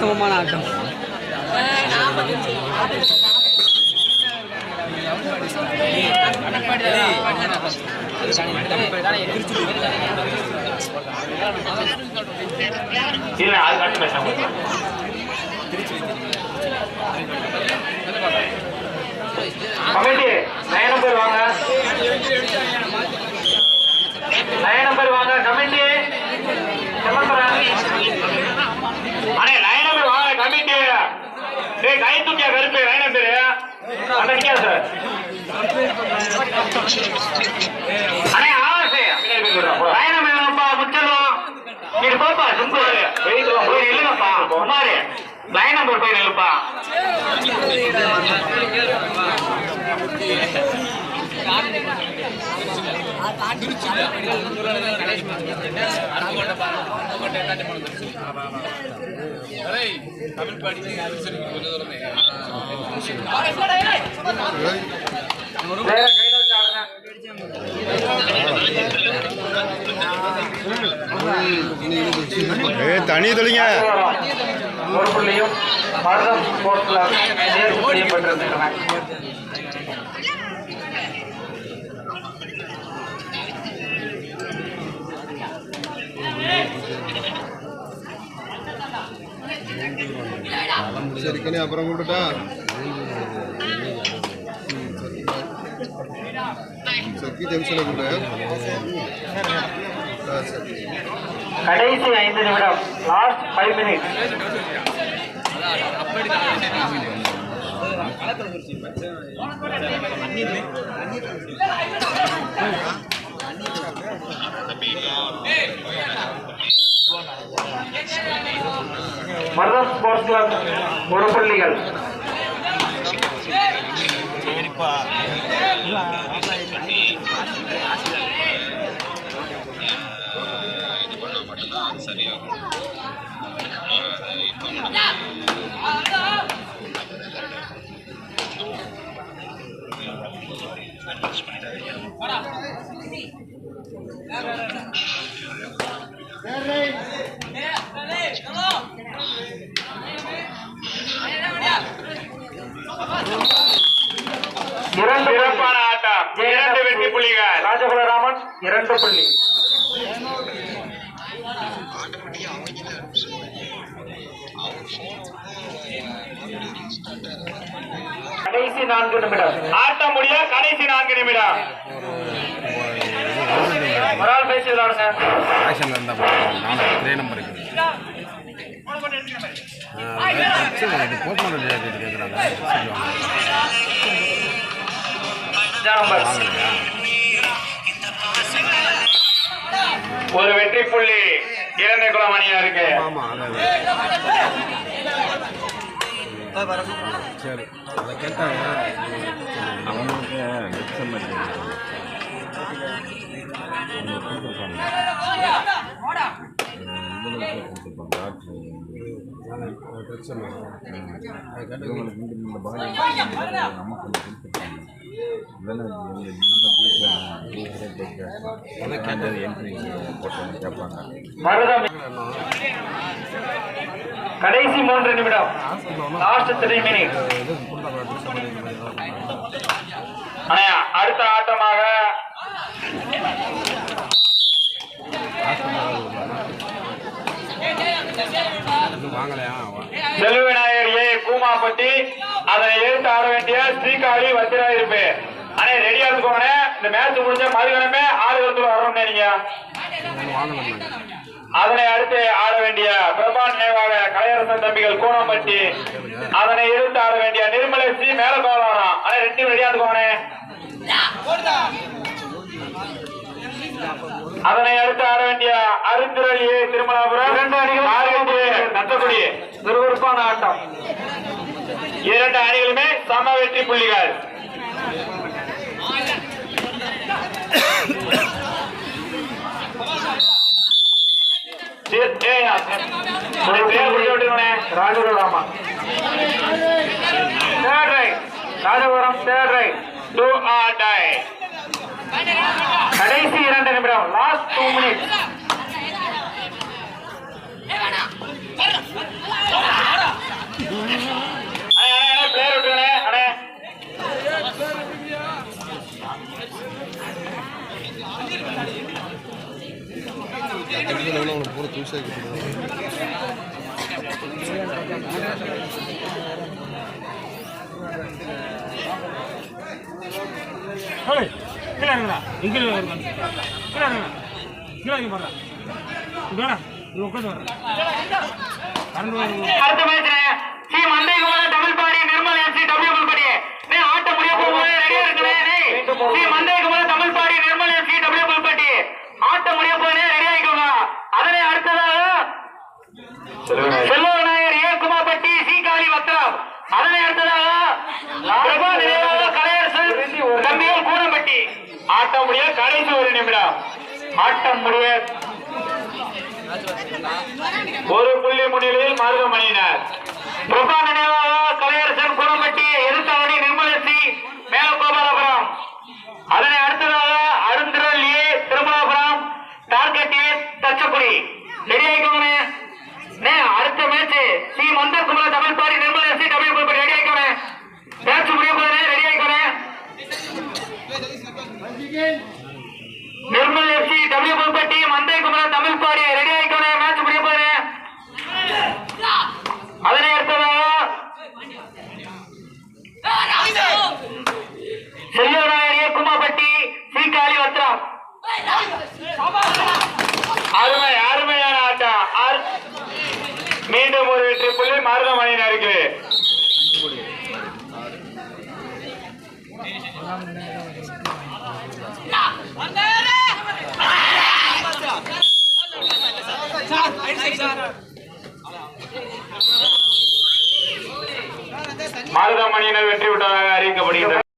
சமமான ஆட்டம். இல்ல அது மட்டும் பேசாம டேய் கை தூக்கியா கருப்பு நயன் நம்பர் அண்ணா நிக்கா சார் அண்ணே ஆவாசே நயன் நம்பர் வாங்கப்பா முச்சலும் நீங்க போப்பா சிம்பு போய் நில்லுங்கப்பா குமாரு லைன் நம்பர் போய் நில்லுப்பா. வேற கையில வச்சு ஆடுங்க. ஏ தனி தொலைங்க ஒரு புள்ளியும் மருதம் ஸ்போர்ட்ஸ்ல தேர்வு செய்யப்பட்டிருக்கின்றன சரிக்கணே அப்புறம் கூப்பிட்டா சக்கி ஜங்ஷனை கூட கடைசி ஐந்து நிமிடம் last five minutes Marutham sports club ஒரு புள்ளிகள் இரண்டு புள்ளிகள் ராஜகுலராமன் இரண்டு புள்ளி. கடைசி நான்கு நிமிடம். ஆட்டம் முடிய கடைசி நான்கு நிமிடம். ஒரு ஆள் பேசி விளாடுங்க இருந்தால் நானும் ஒரே நம்பர் போஸ்ட்மார்ட்டம் கேட்குறாங்க ஒரு வெற்றி புள்ளி இரண்டை குளம் அணியா இருக்கு அதான் சரி அதை கேட்டாங்க அவங்களுக்கு கேட்பாங்க கடைசி மூன்று நிமிடம். லாஸ்ட் த்ரீ மினிட் அண்ணா அடுத்த ஆட்டமாக. செல்வநாயகர் கூமாப்பட்டி அதனை எடுத்து ஆட வேண்டிய ஸ்ரீகாளி வத்திராயிருப்பு அண்ணே ரெடியா இருந்துக்கோங்கண்ணே. இந்த மேட்ச் முடிஞ்ச மறுகணமே ஆடுகளத்துல வரணும்னே நீங்க. அதனை அடுத்து ஆட வேண்டிய பிரபா நினைவாக கலையரசன் தம்பிகள் கூனம்பட்டி அதனை எடுத்து ஆட வேண்டிய நிர்மலை சி மேலகோலாரம் அண்ணே ரெண்டு ரெடியா இருந்துக்கோங்கண்ணே. அதனை அடுத்து ஆட வேண்டிய அருந்திரளி திருமலாபுரம். இரண்டு அணிகள் நத்தக்குடி. விறுவிறுப்பான ஆட்டம். இரண்டு அணிகளுமே சம வெற்றி புள்ளிகள். Third right Rajapuram third right do or die கடைசி இரண்டு நிமிடம். Last two minutes match C. மந்தைகுமார Tamilpadi Nirmal FC W நீ ஆட்ட முடிய போகும்போது ரெடியா இருக்கனே சி. மந்தைகுமார தமிழ்பாடி நிர்மல் எஃப்சி டபிள்யூ புல்படி ஆட்ட முடிய போகுது ரெடி ஆயிக்கோங்க அதனை அடுத்ததாக செல்வ விநாயகர் ஏ குமார்பட்டி சி காளி வத்திரம் அதனை அடுத்ததாக பிரபா நினைவாக கலையரசன் தம்பியூர் கூடம்பட்டி ஆட்ட முடிய கடைசி ஒரு நிமிடம். ஆட்டம் முடிய ஒரு புள்ளி முன்னிலையில் மருதமணியினர். பிரபா நினைவாக கலையரசன் குளம்பட்டி எதிர்த்தவடி நிர்மலசி மேலகோபாலபுரம். அதனை அடுத்ததாக அருந்திரல் A Thirumalapuram target A Thachakudi. Ready ஆயிக்கோங்கண்ணே நே அடுத்த match. C. மந்தகுமார Tamilpadi Nirmal SC W group ready ஆயிக்கோனே? Match முடிய போதே ரெடி ஆயிக்கோனே? டபிள்யூ புல்பட்டி மந்தை குமர தமிழ் பாடி ரெடி ஆயிக்கோனே மேட்ச் முடிய போறேன் அதனை அடுத்ததாக செல்வநாயர் குமாபட்டி காளி வத்ரா அருமை அருமையான ஆட்டம். மீண்டும் ஒரு வெற்றி புள்ளி மருதமணியினருக்கு மருதமணியினர் வெற்றி விட்டதாக அறிவிக்கப்படுகின்றனர்